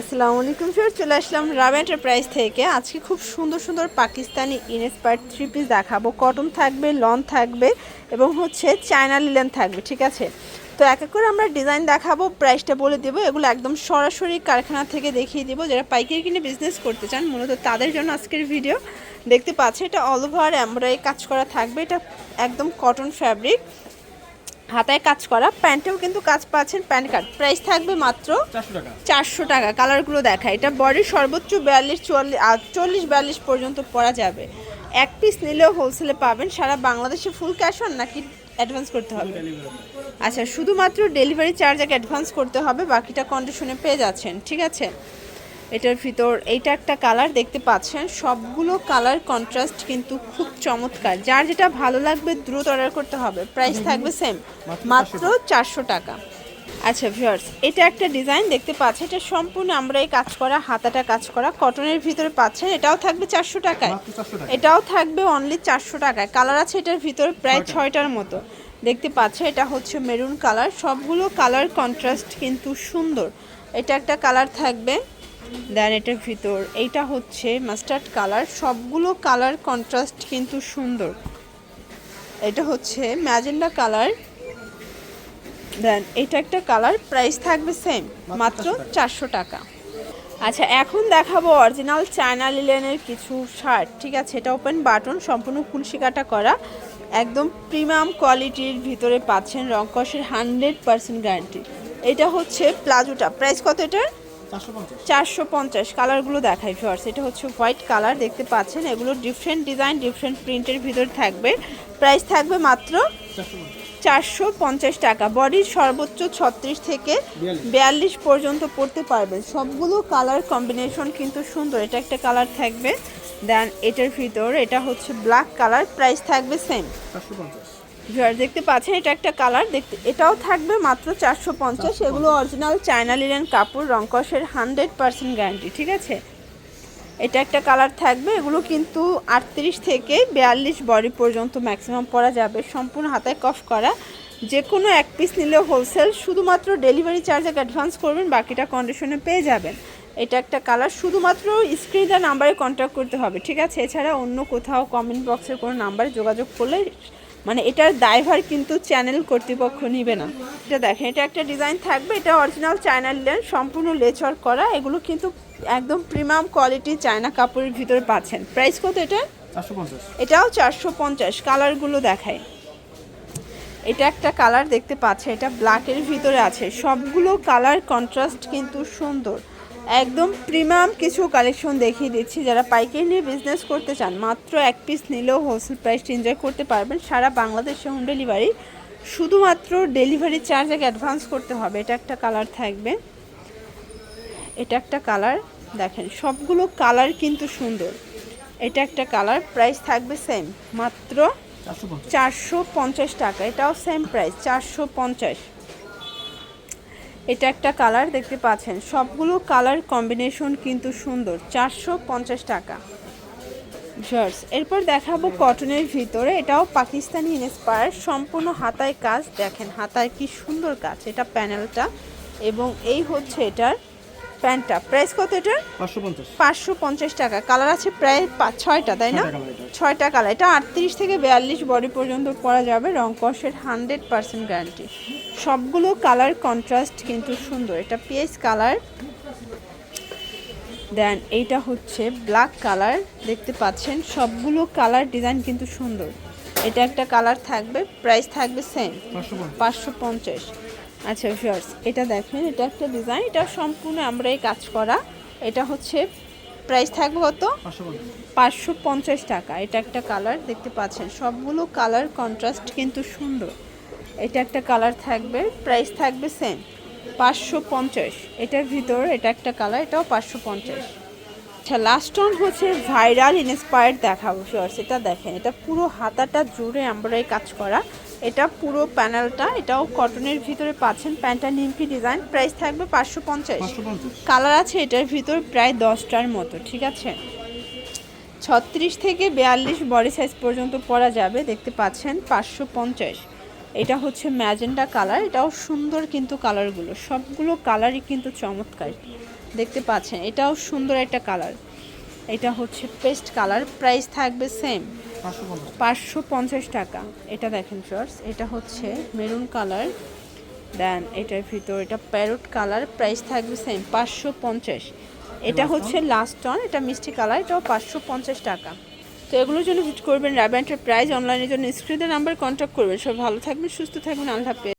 আসসালামু আলাইকুম স্যার চলে আসলাম রাব এন্টারপ্রাইজ থেকে। আজকে খুব সুন্দর সুন্দর পাকিস্তানি ইনস্পায়ার্ড থ্রি পিস দেখাবো। কটন থাকবে লন থাকবে এবং হচ্ছে চায়না লিলেন থাকবে, ঠিক আছে? তো এক এক করে আমরা ডিজাইন দেখাবো প্রাইসটা বলে দেবো, এগুলো একদম সরাসরি কারখানা থেকে দেখিয়ে দেবো। যারা পাইকারি কিনে বিজনেস করতে চান, মূলত তাদের জন্য আজকের ভিডিও দেখতে পাচ্ছে, এটা অল ওভার এমব্রয়ডারি কাজ করা থাকবে, এটা একদম কটন ফ্যাব্রিক হাতায় কাজ করা প্যান্টেও কিন্তু কাজ পাচ্ছেন প্যান্ট কার্ড প্রাইস থাকবে মাত্র চারশো টাকা। চারশো টাকা। কালারগুলো দেখা এটা বডির সর্বোচ্চ বিয়াল্লিশ চুয়াল্লিশ চল্লিশ বিয়াল্লিশ পর্যন্ত পরা যাবে। এক পিস নিলেও হোলসেলে পাবেন সারা বাংলাদেশে ফুল ক্যাশ অন নাকি অ্যাডভান্স করতে হবে? আচ্ছা শুধুমাত্র ডেলিভারি চার্জ এক অ্যাডভান্স করতে হবে বাকিটা কন্ডিশনে পেয়ে যাচ্ছেন ঠিক আছে? এটার ভিতর এইটা একটা কালার দেখতে পাচ্ছেন। সবগুলো কালার কন্ট্রাস্ট কিন্তু খুব চমৎকার। যার যেটা ভালো লাগবে দ্রুত অর্ডার করতে হবে। প্রাইস থাকবে সেম মাত্র চারশো টাকা। আচ্ছা ভিউয়ার্স এটা একটা ডিজাইন দেখতে পাচ্ছেন। এটা সম্পূর্ণ আমরা এই কাজ করা হাতাটা কাজ করা। কটনের ভিতরে পাচ্ছেন এটাও থাকবে চারশো টাকায়। এটাও থাকবে অনলি চারশো টাকায়। কালার আছে এটার ভিতরে প্রায় ছয়টার মতো। দেখতে পাচ্ছে এটা হচ্ছে মেরুন কালার সবগুলো কালার কন্ট্রাস্ট কিন্তু সুন্দর। এটা একটা কালার থাকবে। দেন এটার ভিতর এইটা হচ্ছে মাস্টার্ড কালার সবগুলো কালার কন্ট্রাস্ট কিন্তু সুন্দর। এটা হচ্ছে ম্যাজেন্ডা কালার দেন এটা একটা কালার প্রাইস থাকবে সেম মাত্র চারশো টাকা। আচ্ছা এখন দেখাবো অরিজিনাল চায়না লিলেনের কিছু শার্ট ঠিক আছে? এটা ওপেন বাটন সম্পূর্ণ কুলসি কাটা করা। একদম প্রিমিয়াম কোয়ালিটির ভিতরে পাচ্ছেন রংকসের হান্ড্রেড পার্সেন্ট গ্যারান্টি এটা হচ্ছে প্লাজোটা প্রাইস কত এটার? চারশো পঞ্চাশ। কালারগুলো দেখাই ফার্স এটা হচ্ছে হোয়াইট কালার দেখতে পাচ্ছেন এগুলো ডিফারেন্ট ডিজাইন ডিফারেন্ট প্রিন্টের ভিতর থাকবে। প্রাইস থাকবে মাত্র চারশো পঞ্চাশ টাকা। বডির সর্বোচ্চ ছত্রিশ থেকে বিয়াল্লিশ। বিয়াল্লিশ পর্যন্ত পড়তে পারবেন। সবগুলো কালার কম্বিনেশন কিন্তু সুন্দর এটা একটা কালার থাকবে। দেন এটার ভিতর এটা হচ্ছে ব্ল্যাক কালার প্রাইস থাকবে সেম চারশো পঞ্চাশ। ভিউয়ার দেখতে পাচ্ছেন এটা একটা কালার দেখতে এটাও থাকবে মাত্র চারশো পঞ্চাশ। এগুলো অরিজিনাল চায়না লিলেন কাপড় রংকসের হান্ড্রেড পার্সেন্ট গ্যারান্টি ঠিক আছে? এটা একটা কালার থাকবে এগুলো কিন্তু আটত্রিশ থেকে বিয়াল্লিশ বডি পর্যন্ত ম্যাক্সিমাম পরা যাবে। সম্পূর্ণ হাতায় কফ করা। যে কোনো এক পিস নিলে হোলসেল শুধুমাত্র ডেলিভারি চার্জ এক অ্যাডভান্স করবেন বাকিটা কন্ডিশনে পেয়ে যাবেন। এটা একটা কালার শুধুমাত্র স্ক্রিন আর নাম্বারে কন্ট্যাক্ট করতে হবে ঠিক আছে? এছাড়া অন্য কোথাও কমেন্ট বক্সের কোনো নাম্বারে যোগাযোগ করলে মানে এটার ড্রাইভার কিন্তু চ্যানেল কর্তৃপক্ষ নিবে না। এটা দেখেন এটা একটা ডিজাইন থাকবে এটা অরিজিনাল চায়না লিলেন সম্পূর্ণ লেচর করা এগুলো কিন্তু একদম প্রিমিয়াম কোয়ালিটি চায়না কাপড়ের ভিতরে পাচ্ছেন। প্রাইস কত এটা? এটাও চারশো পঞ্চাশ কালারগুলো দেখায় এটা একটা কালার দেখতে পাচ্ছে এটা ব্ল্যাকের ভিতরে আছে। সবগুলো কালার কন্ট্রাস্ট কিন্তু সুন্দর। একদম প্রিমিয়াম কিছু কালেকশন দেখিয়ে দিচ্ছি। যারা পাইকারি নিয়ে বিজনেস করতে চান মাত্র এক পিস নিলেও হোলসেল প্রাইসটা এনজয় করতে পারবেন। সারা বাংলাদেশে হোম ডেলিভারি শুধুমাত্র ডেলিভারি চার্জ আগে অ্যাডভান্স করতে হবে। এটা একটা কালার থাকবে। এটা একটা কালার দেখেন সবগুলো কালার কিন্তু সুন্দর। এটা একটা কালার প্রাইস থাকবে সেম মাত্র চারশো টাকা। এটাও সেম প্রাইস চারশো পঞ্চাশ। এটা একটা কালার দেখতে পাচ্ছেন। সবগুলো কালার কম্বিনেশন কিন্তু সুন্দর, চারশো পঞ্চাশ টাকা। জার্স এরপর দেখাবো কটনের ভিতরে, এটাও পাকিস্তানি ইন্সপায়ার সম্পূর্ণ হাতায় কাজ। দেখেন, হাতায় কি সুন্দর কাজ, এটা প্যানেলটা এবং এই হচ্ছে এটার প্যান্টটা। প্রাইস কত এটার? পাঁচশো পঞ্চাশ। টাকা। কালার আছে প্রায় পাঁচ ছয়টা তাই না? ছয়টা এটা। কালার এটা আটত্রিশ থেকে বিয়াল্লিশ বডি পর্যন্ত পরা যাবে। রং কষের হান্ড্রেড পার্সেন্ট গ্যারান্টি সবগুলো কালার কন্ট্রাস্ট কিন্তু সুন্দর। এটা পিএস কালার দেন এইটা হচ্ছে ব্ল্যাক কালার দেখতে পাচ্ছেন? সবগুলো কালার ডিজাইন কিন্তু সুন্দর। এটা একটা কালার থাকবে। প্রাইস থাকবে সেম পাঁচশো পঞ্চাশ। আচ্ছা ভিউয়ার্স এটা দেখেন, এটা একটা ডিজাইন এটা সম্পূর্ণ আমরা এই কাজ করা। এটা হচ্ছে প্রাইস থাকবে কত? পাঁচশো পঞ্চাশ টাকা। এটা একটা কালার দেখতে পাচ্ছেন, সবগুলো কালার কন্ট্রাস্ট কিন্তু সুন্দর। এটা একটা কালার থাকবে প্রাইস থাকবে সেম পাঁচশো পঞ্চাশ। এটার ভিতর এটা একটা কালার এটাও পাঁচশো পঞ্চাশ। আচ্ছা লাস্ট অন হচ্ছে ভাইরাল ইন্সপায়ার্ড দেখাবো। শিওর্স এটা দেখেন। এটা পুরো হাতাটা জুড়ে এমব্রয়ডারি কাজ করা। এটা পুরো প্যানেলটা এটাও কটনের ভিতরে পাচ্ছেন। প্যান্টটা নিমকি ডিজাইন প্রাইস থাকবে পাঁচশো পঞ্চাশ। কালার আছে এটার ভিতর প্রায় দশটার মতো ঠিক আছে? ছত্রিশ থেকে বিয়াল্লিশ বডি সাইজ পর্যন্ত পরা যাবে দেখতে পাচ্ছেন পাঁচশো পঞ্চাশ। এটা হচ্ছে ম্যাজেন্ডা কালার এটাও সুন্দর কিন্তু কালারগুলো সবগুলো কালারই কিন্তু চমৎকার। দেখতে পাচ্ছেন এটাও সুন্দর একটা কালার এটা হচ্ছে পেস্ট কালার প্রাইস থাকবে সেম পাঁচশো পঞ্চাশ। টাকা। এটা দেখেন শর্টস এটা হচ্ছে মেরুন কালার দেন এটার ভিতর এটা প্যারোট কালার প্রাইস থাকবে সেম পাঁচশো পঞ্চাশ। এটা হচ্ছে লাস্ট টন এটা মিষ্টি কালার এটাও পাঁচশো পঞ্চাশ টাকা। তো এগুলোর জন্য ভিজিট করবেন র্যাব প্রাইস অনলাইনের জন্য স্ক্রিনের নাম্বার কন্ট্যাক্ট করবেন। সব ভালো থাকবেন সুস্থ থাকবেন আল্লাহ